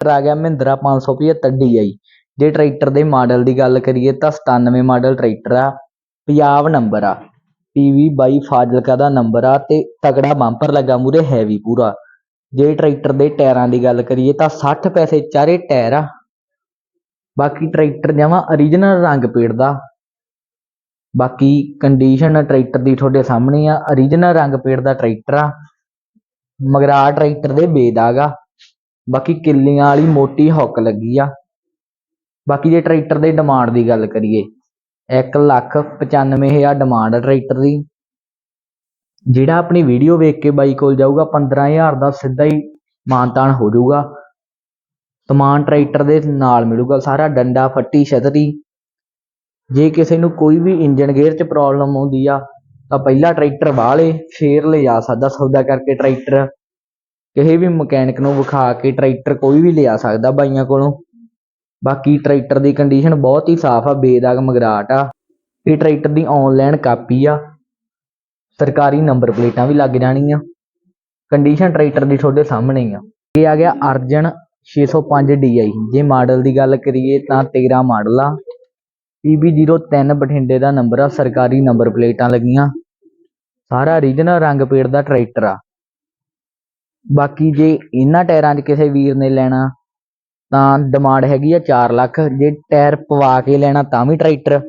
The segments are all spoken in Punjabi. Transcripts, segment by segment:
ਟਰੈਕਟਰ ਆ ਗਿਆ ਮਹਿੰਦਰਾ 575 DI ਜੇ ਟਰੈਕਟਰ ਦੇ ਮਾਡਲ ਦੀ ਗੱਲ ਕਰੀਏ ਤਾਂ 97 ਮਾਡਲ ਟਰੈਕਟਰ ਆ ਪੰਜਾਬ ਨੰਬਰ ਆ ਪੀਵੀ 22 ਫਾਜ਼ਿਲਕਾ ਦਾ ਨੰਬਰ ਆ ਤੇ ਤਗੜਾ ਬੰਪਰ ਲੱਗਾ ਮੂਰੇ ਹੈਵੀ ਪੂਰਾ। ਜੇ ਟਰੈਕਟਰ ਦੇ ਟਾਇਰਾਂ ਦੀ ਗੱਲ ਕਰੀਏ ਤਾਂ 60 ਪੈਸੇ ਚਾਰੇ ਟਾਇਰ ਆ। ਬਾਕੀ ਟਰੈਕਟਰ ਜਮਾਂ origignal ਰੰਗ ਪੇੜ ਦਾ। ਬਾਕੀ ਕੰਡੀਸ਼ਨ ਟਰੈਕਟਰ ਦੀ ਤੁਹਾਡੇ ਸਾਹਮਣੇ ਆ origignal ਰੰਗ ਪੇੜ ਦਾ ਟਰੈਕਟਰ ਆ। ਮਗਰਾ ਟਰੈਕਟਰ ਦੇ ਬੇਦਾਗ ਆ। ਬਾਕੀ ਕਿੱਲੀਆਂ ਵਾਲੀ ਮੋਟੀ ਹੁੱਕ ਲੱਗੀ ਆ। ਬਾਕੀ ਜੇ ਟਰੈਕਟਰ ਦੇ ਡਿਮਾਂਡ ਦੀ ਗੱਲ ਕਰੀਏ 1 ਲੱਖ 95 ਹਜ਼ਾਰ ਡਿਮਾਂਡ ਆ ਟਰੈਕਟਰ ਦੀ। ਜਿਹੜਾ ਆਪਣੀ ਵੀਡੀਓ ਵੇਖ ਕੇ ਬਾਈ ਕੋਲ ਜਾਊਗਾ 15000 ਦਾ ਸਿੱਧਾ ਹੀ ਮਾਨਤਾਨ ਹੋ ਜਾਊਗਾ। ਸਮਾਨ ਟਰੈਕਟਰ ਦੇ ਨਾਲ ਮਿਲੂਗਾ, ਸਾਰਾ ਡੰਡਾ, ਫੱਟੀ, ਛਤਰੀ। ਜੇ ਕਿਸੇ ਨੂੰ ਕੋਈ ਵੀ ਇੰਜਨ ਗੇਅਰ 'ਚ ਪ੍ਰੋਬਲਮ ਆਉਂਦੀ ਆ, ਤਾਂ ਪਹਿਲਾਂ ਟਰੈਕਟਰ ਵਾਹ ਲੇ, ਫੇਰ ਲਿਜਾ ਸਕਦਾ ਸੌਦਾ ਕਰਕੇ ਟਰੈਕਟਰ। ਕਿਸੇ ਵੀ ਮਕੈਨਿਕ ਨੂੰ ਵਿਖਾ ਕੇ ਟਰੈਕਟਰ ਕੋਈ ਵੀ ਲਿਆ ਸਕਦਾ ਬਾਈਆਂ ਕੋਲੋਂ। ਬਾਕੀ ਟਰੈਕਟਰ ਦੀ ਕੰਡੀਸ਼ਨ ਬਹੁਤ ਹੀ ਸਾਫ਼ ਆ, ਬੇਦਾਗ ਮਗਰਾਟ ਆ। ਇਹ ਟਰੈਕਟਰ ਦੀ ਆਨਲਾਈਨ ਕਾਪੀ ਆ। ਸਰਕਾਰੀ ਨੰਬਰ ਪਲੇਟਾਂ ਵੀ ਲੱਗ ਜਾਣੀਆਂ। ਕੰਡੀਸ਼ਨ ਟਰੈਕਟਰ ਦੀ ਤੁਹਾਡੇ ਸਾਹਮਣੇ ਹੀ ਆ। ਇਹ ਆ ਗਿਆ ਅਰਜਨ 605 DI ਜੇ ਮਾਡਲ ਦੀ ਗੱਲ ਕਰੀਏ ਤਾਂ 13 ਮਾਡਲ ਆ। PB03 ਬਠਿੰਡੇ ਦਾ ਨੰਬਰ ਆ, ਸਰਕਾਰੀ ਨੰਬਰ ਪਲੇਟਾਂ ਲੱਗੀਆਂ। ਸਾਰਾ ਰੀਜਨਲ ਰੰਗ ਪੇੜ ਦਾ ਟਰੈਕਟਰ ਆ। ਬਾਕੀ ਜੇ ਇਹਨਾਂ ਟਾਇਰਾਂ 'ਚ ਕਿਸੇ ਵੀਰ ਨੇ ਲੈਣਾ, ਤਾਂ ਡਿਮਾਂਡ ਹੈਗੀ ਆ 4 ਲੱਖ। ਜੇ ਟਾਇਰ ਪਵਾ ਕੇ ਲੈਣਾ, ਤਾਂ ਵੀ ਟਰੈਕਟਰ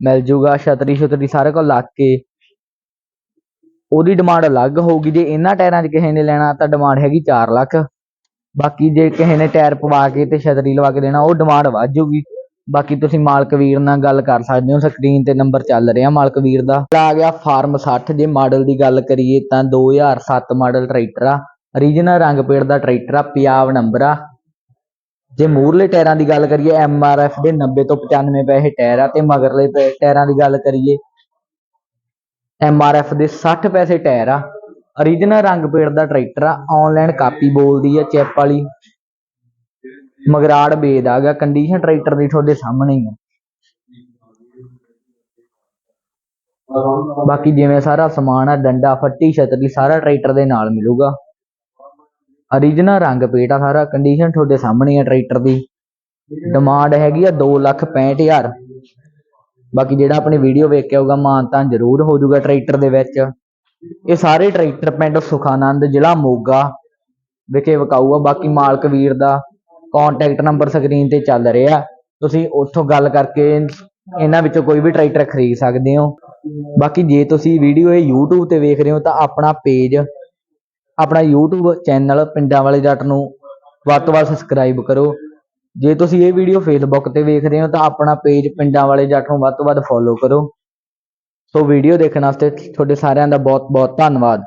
ਮਿਲ ਜੂਗਾ, ਛਤਰੀ ਛਤਰੀ ਸਾਰੇ ਕੋਲ ਲੱਗ ਕੇ। ਉਹਦੀ ਡਿਮਾਂਡ ਅਲੱਗ ਹੋਊਗੀ। ਜੇ ਇਹਨਾਂ ਟਾਇਰਾਂ 'ਚ ਕਿਸੇ ਨੇ ਲੈਣਾ, ਤਾਂ ਡਿਮਾਂਡ ਹੈਗੀ 4 ਲੱਖ। ਬਾਕੀ ਜੇ ਕਿਸੇ ਨੇ ਟਾਇਰ ਪਵਾ ਕੇ ਤੇ ਛਤਰੀ ਲਵਾ ਕੇ ਦੇਣਾ, ਉਹ ਡਿਮਾਂਡ ਵੱਧ ਜੂਗੀ। ਬਾਕੀ ਤੁਸੀਂ ਮਾਲਕ ਵੀਰ ਨਾਲ ਗੱਲ ਕਰ ਸਕਦੇ ਹੋ। ਸਕਰੀਨ ਤੇ ਨੰਬਰ ਚੱਲ ਰਿਹਾ ਮਾਲਕ ਵੀਰ ਦਾ। ਆ ਗਿਆ ਫਾਰਮ 60 ਜੇ ਮਾਡਲ ਦੀ ਗੱਲ ਕਰੀਏ, ਤਾਂ 2007 ਮਾਡਲ ਟਰੈਕਟਰ ਆ। Origignal ਰੰਗ ਪੇੜ ਦਾ ਟਰੈਕਟਰ ਆ ਪੰਜਾਬ ਨੰਬਰ ਆ। ਜੇ ਮੂਰਲੇ ਟਾਇਰਾਂ ਦੀ ਗੱਲ ਕਰੀਏ ਐਮ ਆਰ ਐਫ ਦੇ 90 ਤੋਂ 95 ਪੈਸੇ ਟਾਇਰ ਆ, ਤੇ ਮਗਰਲੇ ਪੈ- ਟਾਇਰਾਂ ਦੀ ਗੱਲ ਕਰੀਏ ਐਮ ਆਰ ਐਫ ਦੇ 60 ਪੈਸੇ ਟਾਇਰ ਆ। Origignal ਰੰਗ ਪੇੜ ਦਾ ਟਰੈਕਟਰ ਆ ਆਨਲਾਈਨ ਕਾਪੀ ਬੋਲਦੀ ਆ ਚੈਪ ਵਾਲੀ। ਮਗਰਾੜ ਬੇਦ ਆ ਗਿਆ ਕੰਡੀਸ਼ਨ ਟਰੈਕਟਰ ਦੀ ਤੁਹਾਡੇ ਸਾਹਮਣੇ ਹੀ ਆ। ਬਾਕੀ ਜਿਵੇਂ ਸਾਰਾ ਸਮਾਨ ਆ, ਡੰਡਾ, ਫੱਟੀ ਛਤਰੀ ਸਾਰਾ ਟਰੈਕਟਰ ਦੇ ਨਾਲ ਮਿਲੂਗਾ। Origignal ਰੰਗ ਪੇਟ ਆ ਸਾਰਾ ਕੰਡੀਸ਼ਨ ਤੁਹਾਡੇ ਸਾਹਮਣੇ ਆ ਟਰੈਕਟਰ ਦੀ। ਡਿਮਾਂਡ ਹੈਗੀ ਆ 265000 ਬਾਕੀ ਜਿਹੜਾ ਆਪਣੀ ਵੀਡੀਓ ਵੇਖ ਕੇ ਆਊਗਾ ਮਾਨ ਤਾਂ ਜ਼ਰੂਰ ਹੋ ਜਾਊਗਾ ਟਰੈਕਟਰ ਦੇ ਵਿੱਚ। ਇਹ ਸਾਰੇ ਟਰੈਕਟਰ ਪਿੰਡ ਸੁਖਾਨੰਦ, ਜ਼ਿਲ੍ਹਾ ਮੋਗਾ ਵਿਖੇ ਵਿਕਾਊ ਆ ਬਾਕੀ ਮਾਲਕ ਵੀਰ ਦਾ ਕੰਟੈਕਟ ਨੰਬਰ ਸਕਰੀਨ ਤੇ ਚੱਲ ਰਿਹਾ। ਤੁਸੀਂ ਉੱਥੋਂ ਗੱਲ ਕਰਕੇ ਇਹਨਾਂ ਵਿੱਚੋਂ ਕੋਈ ਵੀ ਟਰੈਕਟਰ ਖਰੀਦ ਸਕਦੇ ਹੋ। ਬਾਕੀ ਜੇ ਤੁਸੀਂ ਵੀਡੀਓ ਇਹ YouTube ਤੇ ਵੇਖ ਰਹੇ ਹੋ, ਤਾਂ ਆਪਣਾ ਪੇਜ ਆਪਣਾ YouTube ਚੈਨਲ ਪਿੰਡਾਂ ਵਾਲੇ ਜੱਟ ਨੂੰ ਵੱਧ ਤੋਂ ਵੱਧ ਸਬਸਕ੍ਰਾਈਬ ਕਰੋ। ਜੇ ਤੁਸੀਂ ਇਹ ਵੀਡੀਓ Facebook ਤੇ ਵੇਖ ਰਹੇ ਹੋ ਤਾਂ ਆਪਣਾ ਪੇਜ ਪਿੰਡਾਂ ਵਾਲੇ ਜੱਟ ਨੂੰ ਵੱਧ ਤੋਂ ਵੱਧ ਫੋਲੋ ਕਰੋ। ਸੋ ਵੀਡੀਓ ਦੇਖਣ ਵਾਸਤੇ ਤੁਹਾਡੇ ਸਾਰਿਆਂ ਦਾ ਬਹੁਤ ਬਹੁਤ ਧੰਨਵਾਦ।